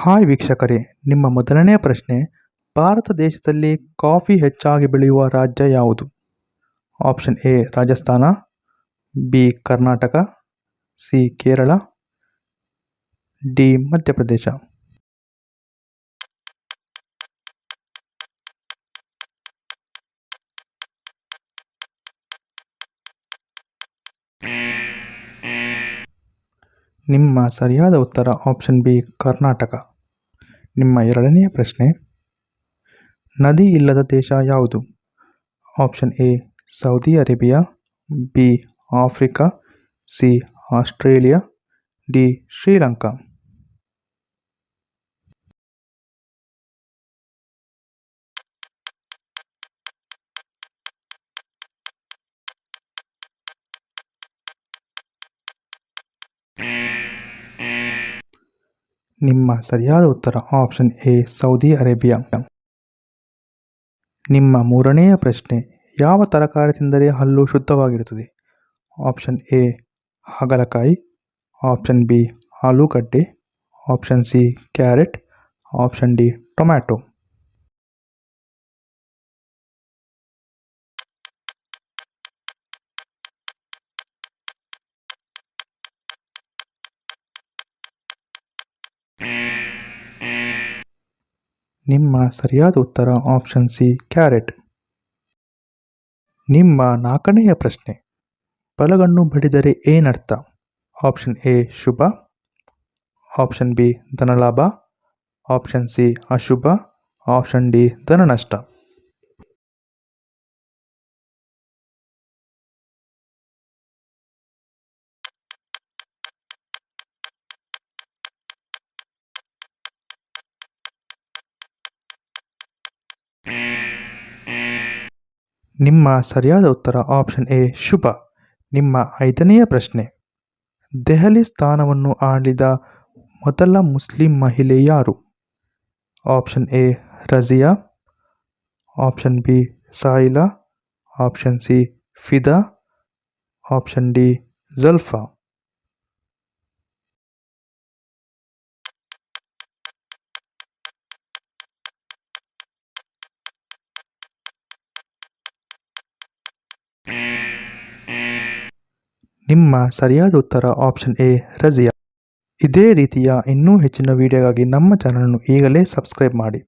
Hi ವೀಕ್ಷಕರೇ, ನಿಮ್ಮ ಮೊದಲನೇ ಪ್ರಶ್ನೆ, ಭಾರತ ದೇಶದಲ್ಲಿ ಕಾಫಿ ಹೆಚ್ಚಾಗಿ ಬೆಳೆಯುವ ರಾಜ್ಯ ಯಾವುದು? Option A, Rajasthan, B, Karnataka, C, Kerala, D, Madhya Pradesh. ನಿಮ್ಮ ಸರಿಯಾದ ಉತ್ತರ ಆಪ್ಷನ್ ಬಿ ಕರ್ನಾಟಕ. ನಿಮ್ಮ ಎರಡನೆಯ ಪ್ರಶ್ನೆ, ನದಿ ಇಲ್ಲದ ದೇಶ ಯಾವುದು? Option A Saudi Arabia B Africa C Australia D Sri Lanka. ನಿಮ್ಮ ಸರಿಯಾದ ಉತ್ತರ ಆಪ್ಷನ್ ಎ, ಸೌದಿ ಅರೇಬಿಯಾ. ನಿಮ್ಮ ಮೂರನೆಯ ಪ್ರಶ್ನೆ, ಯಾವ ತರಕಾರಿ ತಿಂದರೆ ಹಲ್ಲು ಶುದ್ಧವಾಗಿರುತ್ತದೆ? ಆಪ್ಷನ್ ಎ, ಹಾಗಲಕಾಯಿ. ಆಪ್ಷನ್ ಬಿ, ಆಲೂಗಡ್ಡೆ. Option C, carrot. Option D, tomato. ನಿಮ್ಮ ಸರಿಯಾದ ಉತ್ತರ ಆಪ್ಷನ್ ಸಿ ಕ್ಯಾರೆಟ್ ನಿಮ್ಮ ನಾಲ್ಕನೆಯ ಪ್ರಶ್ನೆ ಬಲಗಣ್ಣು ಬಡಿದರೆ ಏನರ್ಥ? ಆಪ್ಷನ್ ಎ ಶುಭ. ಆಪ್ಷನ್ ಬಿ ಧನಲಾಭ. ಆಪ್ಷನ್ ಸಿ ಅಶುಭ. ಆಪ್ಷನ್ ಡಿ ಧನನಷ್ಟ. ನಿಮ್ಮ ಸರಿಯಾದ ಉತ್ತರ ಆಪ್ಷನ್ ಎ ಶುಭ. ನಿಮ್ಮ ಐದನೆಯ ಪ್ರಶ್ನೆ. ದೆಹಲಿ ಸ್ಥಾನವನ್ನು ಆಳಿದ ಮೊದಲ ಮುಸ್ಲಿಂ ಮಹಿಳೆ ಯಾರು? Option A Razia. Option B Saila. Option C Fida. Option D Jalfa. ನಿಮ್ಮ ಸರಿಯಾದ ಉತ್ತರ ಆಪ್ಷನ್ ಎ ರಜಿಯಾ. ಇದೇ ರೀತಿಯ ಇನ್ನೂ ಹೆಚ್ಚಿನ ವಿಡಿಯೋಗಾಗಿ ನಮ್ಮ ಚಾನಲನ್ನು ಈಗಲೇ ಸಬ್ಸ್ಕ್ರೈಬ್ ಮಾಡಿ.